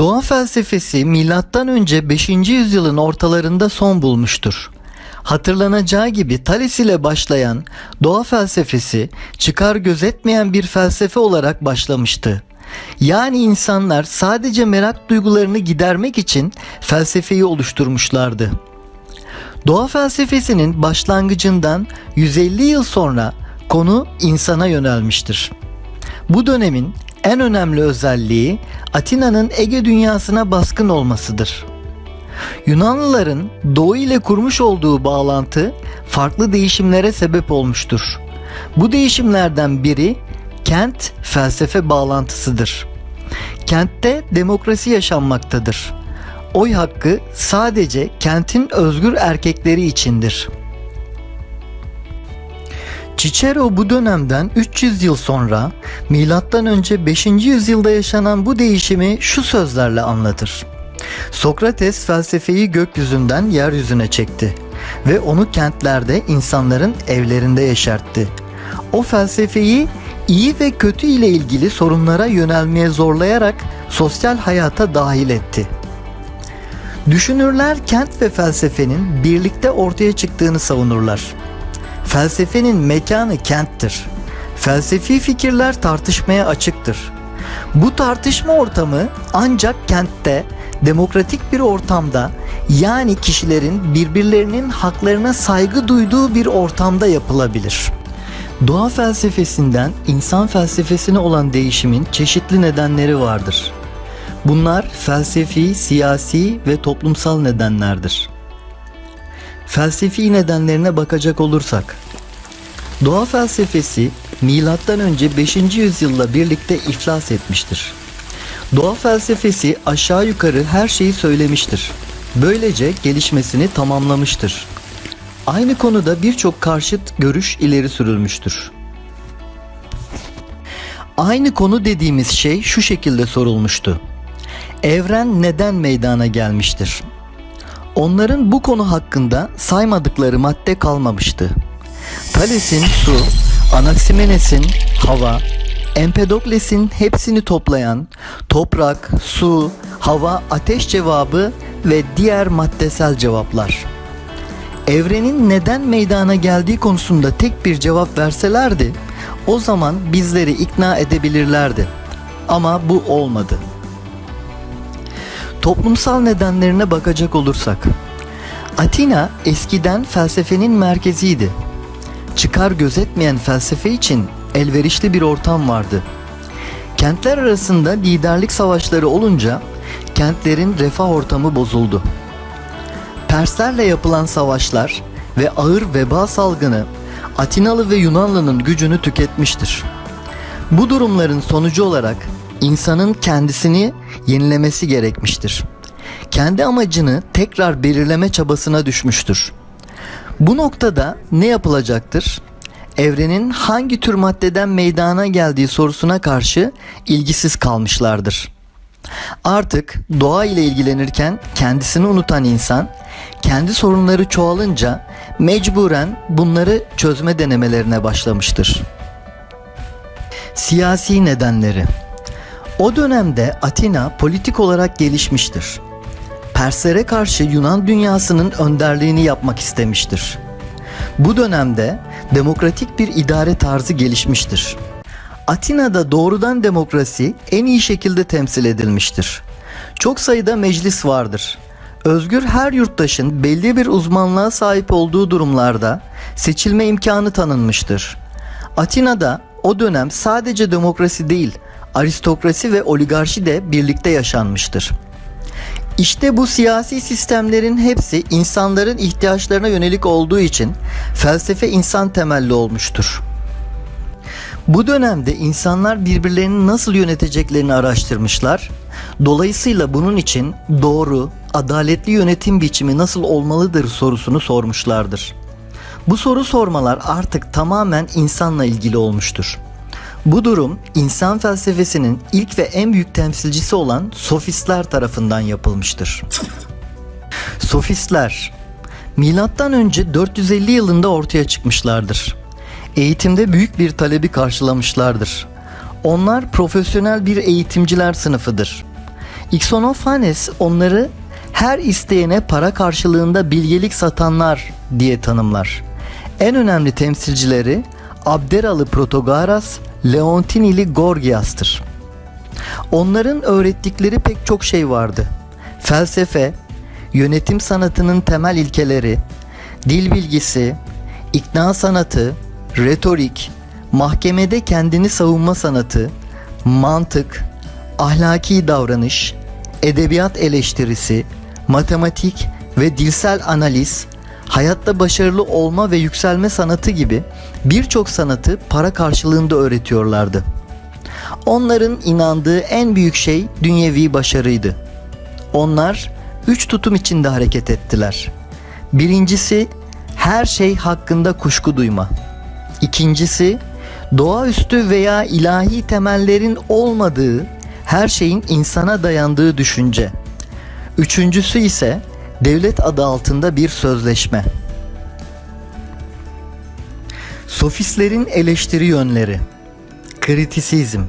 Doğa felsefesi milattan önce 5. yüzyılın ortalarında son bulmuştur. Hatırlanacağı gibi Thales ile başlayan doğa felsefesi çıkar gözetmeyen bir felsefe olarak başlamıştı. Yani insanlar sadece merak duygularını gidermek için felsefeyi oluşturmuşlardı. Doğa felsefesinin başlangıcından 150 yıl sonra konu insana yönelmiştir. Bu dönemin en önemli özelliği Atina'nın Ege dünyasına baskın olmasıdır. Yunanlıların Doğu ile kurmuş olduğu bağlantı farklı değişimlere sebep olmuştur. Bu değişimlerden biri kent felsefe bağlantısıdır. Kentte demokrasi yaşanmaktadır. Oy hakkı sadece kentin özgür erkekleri içindir. Cicero bu dönemden 300 yıl sonra milattan önce 5. yüzyılda yaşanan bu değişimi şu sözlerle anlatır. Sokrates felsefeyi gökyüzünden yeryüzüne çekti ve onu kentlerde insanların evlerinde yeşertti. O felsefeyi iyi ve kötü ile ilgili sorunlara yönelmeye zorlayarak sosyal hayata dahil etti. Düşünürler kent ve felsefenin birlikte ortaya çıktığını savunurlar. Felsefenin mekanı kenttir. Felsefi fikirler tartışmaya açıktır. Bu tartışma ortamı ancak kentte, demokratik bir ortamda yani kişilerin birbirlerinin haklarına saygı duyduğu bir ortamda yapılabilir. Doğa felsefesinden insan felsefesine olan değişimin çeşitli nedenleri vardır. Bunlar felsefi, siyasi ve toplumsal nedenlerdir. Felsefi nedenlerine bakacak olursak, doğa felsefesi milattan önce 5. yüzyılla birlikte iflas etmiştir. Doğa felsefesi aşağı yukarı her şeyi söylemiştir. Böylece gelişmesini tamamlamıştır. Aynı konuda birçok karşıt görüş ileri sürülmüştür. Aynı konu dediğimiz şey şu şekilde sorulmuştu. Evren neden meydana gelmiştir? Onların bu konu hakkında saymadıkları madde kalmamıştı. Thales'in su, Anaximenes'in hava, Empedokles'in hepsini toplayan toprak, su, hava, ateş cevabı ve diğer maddesel cevaplar. Evrenin neden meydana geldiği konusunda tek bir cevap verselerdi, o zaman bizleri ikna edebilirlerdi. Ama bu olmadı. Toplumsal nedenlerine bakacak olursak, Atina eskiden felsefenin merkeziydi. Çıkar gözetmeyen felsefe için elverişli bir ortam vardı. Kentler arasında liderlik savaşları olunca kentlerin refah ortamı bozuldu. Perslerle yapılan savaşlar ve ağır veba salgını Atinalı ve Yunanlı'nın gücünü tüketmiştir. Bu durumların sonucu olarak insanın kendisini yenilemesi gerekmiştir. Kendi amacını tekrar belirleme çabasına düşmüştür. Bu noktada ne yapılacaktır? Evrenin hangi tür maddeden meydana geldiği sorusuna karşı ilgisiz kalmışlardır. Artık doğa ile ilgilenirken kendisini unutan insan kendi sorunları çoğalınca mecburen bunları çözme denemelerine başlamıştır. Siyasi nedenleri O dönemde Atina politik olarak gelişmiştir. Perslere karşı Yunan dünyasının önderliğini yapmak istemiştir. Bu dönemde demokratik bir idare tarzı gelişmiştir. Atina'da doğrudan demokrasi en iyi şekilde temsil edilmiştir. Çok sayıda meclis vardır. Özgür her yurttaşın belli bir uzmanlığa sahip olduğu durumlarda seçilme imkanı tanınmıştır. Atina'da o dönem sadece demokrasi değil, aristokrasi ve oligarşi de birlikte yaşanmıştır. İşte bu siyasi sistemlerin hepsi insanların ihtiyaçlarına yönelik olduğu için felsefe insan temelli olmuştur. Bu dönemde insanlar birbirlerini nasıl yöneteceklerini araştırmışlar. Dolayısıyla bunun için doğru, adaletli yönetim biçimi nasıl olmalıdır sorusunu sormuşlardır. Bu soru sormalar artık tamamen insanla ilgili olmuştur. Bu durum insan felsefesinin ilk ve en büyük temsilcisi olan sofistler tarafından yapılmıştır. Sofistler milattan önce 450 yılında ortaya çıkmışlardır. Eğitimde büyük bir talebi karşılamışlardır. Onlar profesyonel bir eğitimciler sınıfıdır. Xenophanes onları her isteyene para karşılığında bilgelik satanlar diye tanımlar. En önemli temsilcileri Abderalı Protogoras, Leontinili Gorgias'tır. Onların öğrettikleri pek çok şey vardı. Felsefe, yönetim sanatının temel ilkeleri, dil bilgisi, ikna sanatı, retorik, mahkemede kendini savunma sanatı, mantık, ahlaki davranış, edebiyat eleştirisi, matematik ve dilsel analiz, hayatta başarılı olma ve yükselme sanatı gibi birçok sanatı para karşılığında öğretiyorlardı. Onların inandığı en büyük şey dünyevi başarıydı. Onlar üç tutum içinde hareket ettiler. Birincisi her şey hakkında kuşku duyma. İkincisi doğaüstü veya ilahi temellerin olmadığı, her şeyin insana dayandığı düşünce. Üçüncüsü ise devlet adı altında bir sözleşme. Sofistlerin eleştiri yönleri. Kritisizm.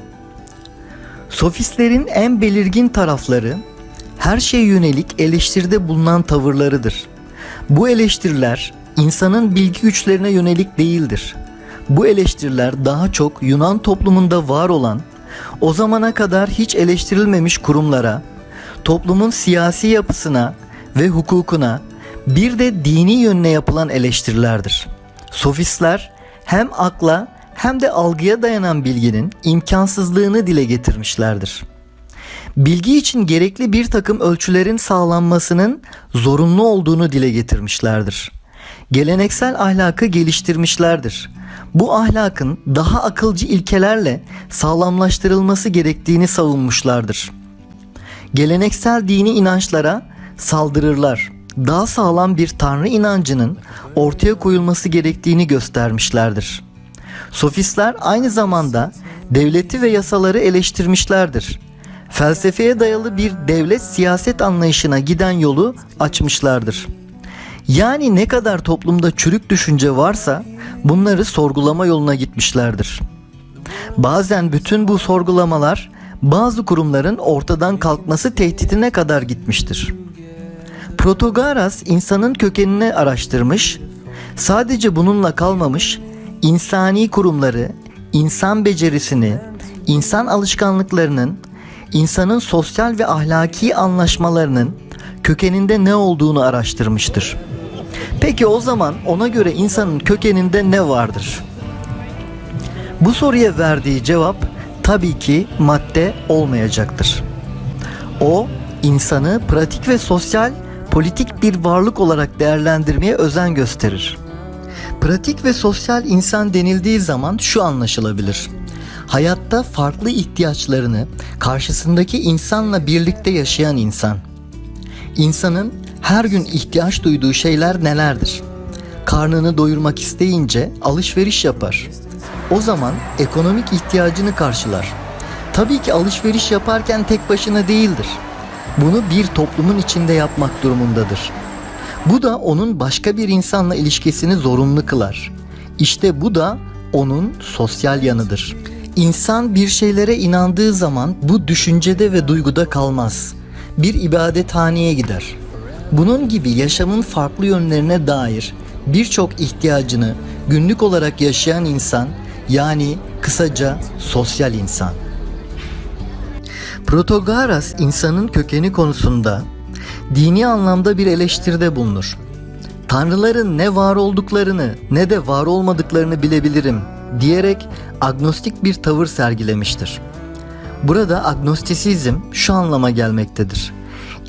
Sofistlerin en belirgin tarafları her şeye yönelik eleştiride bulunan tavırlarıdır. Bu eleştiriler insanın bilgi güçlerine yönelik değildir. Bu eleştiriler daha çok Yunan toplumunda var olan, o zamana kadar hiç eleştirilmemiş kurumlara, toplumun siyasi yapısına ve hukukuna, bir de dini yönüne yapılan eleştirilerdir. Sofistler hem akla hem de algıya dayanan bilginin imkansızlığını dile getirmişlerdir. Bilgi için gerekli bir takım ölçülerin sağlanmasının zorunlu olduğunu dile getirmişlerdir. Geleneksel ahlakı geliştirmişlerdir. Bu ahlakın daha akılcı ilkelerle sağlamlaştırılması gerektiğini savunmuşlardır. Geleneksel dini inançlara saldırırlar. Daha sağlam bir tanrı inancının ortaya koyulması gerektiğini göstermişlerdir. Sofistler aynı zamanda devleti ve yasaları eleştirmişlerdir. Felsefeye dayalı bir devlet siyaset anlayışına giden yolu açmışlardır. Yani ne kadar toplumda çürük düşünce varsa bunları sorgulama yoluna gitmişlerdir. Bazen bütün bu sorgulamalar bazı kurumların ortadan kalkması tehditine kadar gitmiştir. Protogoras insanın kökenini araştırmış, sadece bununla kalmamış, insani kurumları, insan becerisini, insan alışkanlıklarının, insanın sosyal ve ahlaki anlaşmalarının kökeninde ne olduğunu araştırmıştır. Peki o zaman ona göre insanın kökeninde ne vardır? Bu soruya verdiği cevap tabii ki madde olmayacaktır. O insanı pratik ve sosyal politik bir varlık olarak değerlendirmeye özen gösterir. Pratik ve sosyal insan denildiği zaman şu anlaşılabilir. Hayatta farklı ihtiyaçlarını karşısındaki insanla birlikte yaşayan insan. İnsanın her gün ihtiyaç duyduğu şeyler nelerdir? Karnını doyurmak isteyince alışveriş yapar. O zaman ekonomik ihtiyacını karşılar. Tabii ki alışveriş yaparken tek başına değildir. Bunu bir toplumun içinde yapmak durumundadır. Bu da onun başka bir insanla ilişkisini zorunlu kılar. İşte bu da onun sosyal yanıdır. İnsan bir şeylere inandığı zaman bu düşüncede ve duyguda kalmaz. Bir ibadethaneye gider. Bunun gibi yaşamın farklı yönlerine dair birçok ihtiyacını günlük olarak yaşayan insan yani kısaca sosyal insan. Protogoras insanın kökeni konusunda dini anlamda bir eleştiride bulunur. Tanrıların ne var olduklarını ne de var olmadıklarını bilebilirim diyerek agnostik bir tavır sergilemiştir. Burada agnostisizm şu anlama gelmektedir.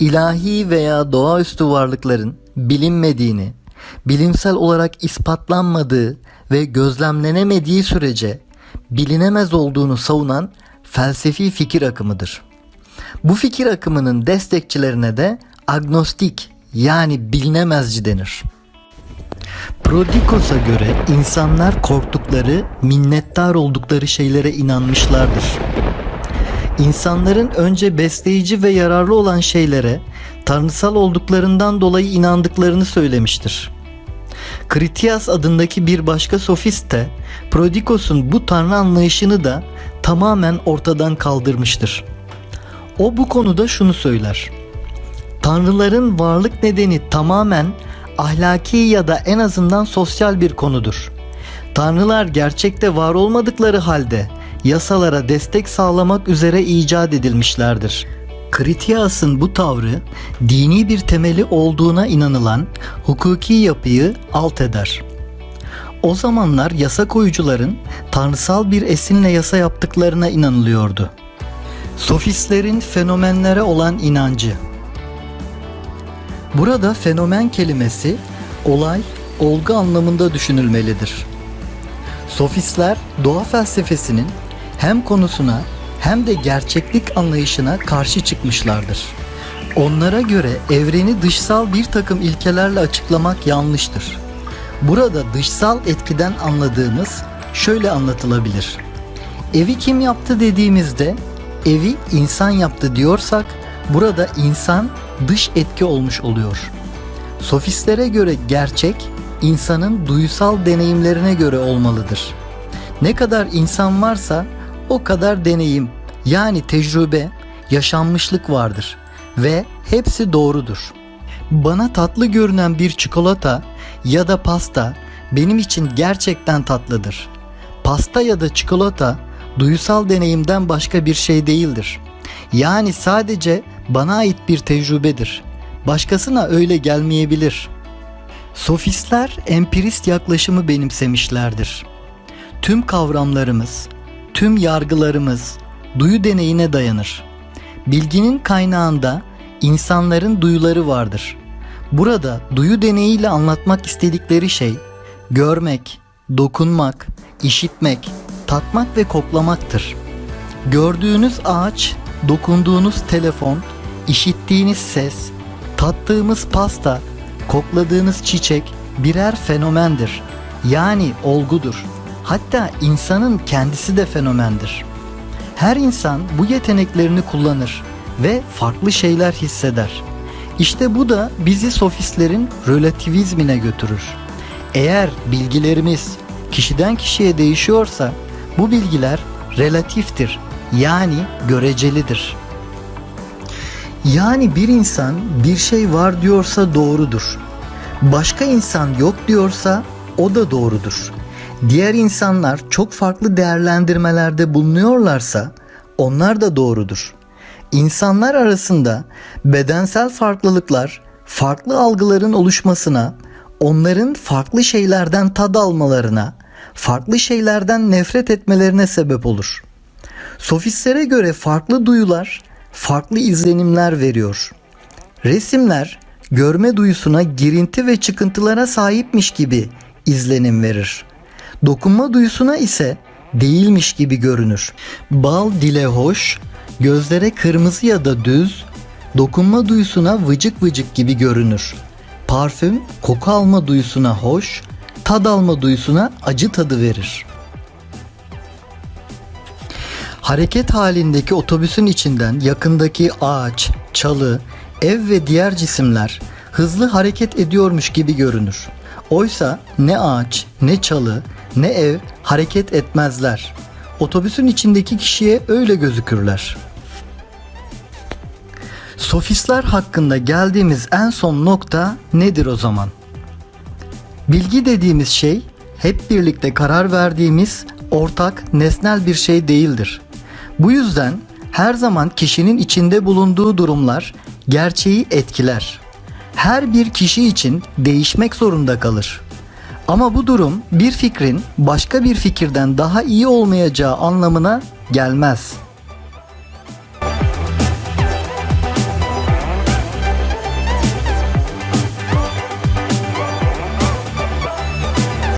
İlahi veya doğaüstü varlıkların bilinmediğini, bilimsel olarak ispatlanmadığı ve gözlemlenemediği sürece bilinemez olduğunu savunan felsefi fikir akımıdır. Bu fikir akımının destekçilerine de agnostik yani bilinemezci denir. Prodikos'a göre insanlar korktukları, minnettar oldukları şeylere inanmışlardır. İnsanların önce besleyici ve yararlı olan şeylere tanrısal olduklarından dolayı inandıklarını söylemiştir. Kritias adındaki bir başka sofist de Prodikos'un bu tanrı anlayışını da tamamen ortadan kaldırmıştır. O bu konuda şunu söyler. Tanrıların varlık nedeni tamamen ahlaki ya da en azından sosyal bir konudur. Tanrılar gerçekte var olmadıkları halde yasalara destek sağlamak üzere icat edilmişlerdir. Kritias'ın bu tavrı dini bir temeli olduğuna inanılan hukuki yapıyı alt eder. O zamanlar yasa koyucuların tanrısal bir esinle yasa yaptıklarına inanılıyordu. Sofistlerin fenomenlere olan inancı Burada fenomen kelimesi olay, olgu anlamında düşünülmelidir. Sofistler doğa felsefesinin hem konusuna hem de gerçeklik anlayışına karşı çıkmışlardır. Onlara göre evreni dışsal bir takım ilkelerle açıklamak yanlıştır. Burada dışsal etkiden anladığımız şöyle anlatılabilir. Evi kim yaptı dediğimizde evi insan yaptı diyorsak burada insan dış etki olmuş oluyor. Sofistlere göre gerçek insanın duysal deneyimlerine göre olmalıdır. Ne kadar insan varsa o kadar deneyim yani tecrübe, yaşanmışlık vardır ve hepsi doğrudur. Bana tatlı görünen bir çikolata ya da pasta benim için gerçekten tatlıdır. Pasta ya da çikolata duysal deneyimden başka bir şey değildir. Yani sadece bana ait bir tecrübedir. Başkasına öyle gelmeyebilir. Sofistler empirist yaklaşımı benimsemişlerdir. Tüm kavramlarımız, tüm yargılarımız duyu deneyine dayanır. Bilginin kaynağında insanların duyuları vardır. Burada duyu deneyiyle anlatmak istedikleri şey görmek, dokunmak, işitmek, tatmak ve koklamaktır. Gördüğünüz ağaç, dokunduğunuz telefon, işittiğiniz ses, tattığımız pasta, kokladığınız çiçek birer fenomendir. Yani olgudur. Hatta insanın kendisi de fenomendir. Her insan bu yeteneklerini kullanır ve farklı şeyler hisseder. İşte bu da bizi sofistlerin relativizmine götürür. Eğer bilgilerimiz kişiden kişiye değişiyorsa bu bilgiler relatiftir yani görecelidir. Yani bir insan bir şey var diyorsa doğrudur. Başka insan yok diyorsa o da doğrudur. Diğer insanlar çok farklı değerlendirmelerde bulunuyorlarsa onlar da doğrudur. İnsanlar arasında bedensel farklılıklar farklı algıların oluşmasına, onların farklı şeylerden tad almalarına, farklı şeylerden nefret etmelerine sebep olur. Sofistlere göre farklı duyular farklı izlenimler veriyor. Resimler görme duyusuna girinti ve çıkıntılara sahipmiş gibi izlenim verir. Dokunma duyusuna ise değilmiş gibi görünür. Bal dile hoş, gözlere kırmızı ya da düz, dokunma duyusuna vıcık vıcık gibi görünür. Parfüm koku alma duyusuna hoş, tad alma duyusuna acı tadı verir. Hareket halindeki otobüsün içinden yakındaki ağaç, çalı, ev ve diğer cisimler hızlı hareket ediyormuş gibi görünür. Oysa ne ağaç, ne çalı, ne ev hareket etmezler. Otobüsün içindeki kişiye öyle gözükürler. Sofistler hakkında geldiğimiz en son nokta nedir o zaman? Bilgi dediğimiz şey hep birlikte karar verdiğimiz ortak nesnel bir şey değildir. Bu yüzden her zaman kişinin içinde bulunduğu durumlar gerçeği etkiler. Her bir kişi için değişmek zorunda kalır. Ama bu durum bir fikrin başka bir fikirden daha iyi olmayacağı anlamına gelmez.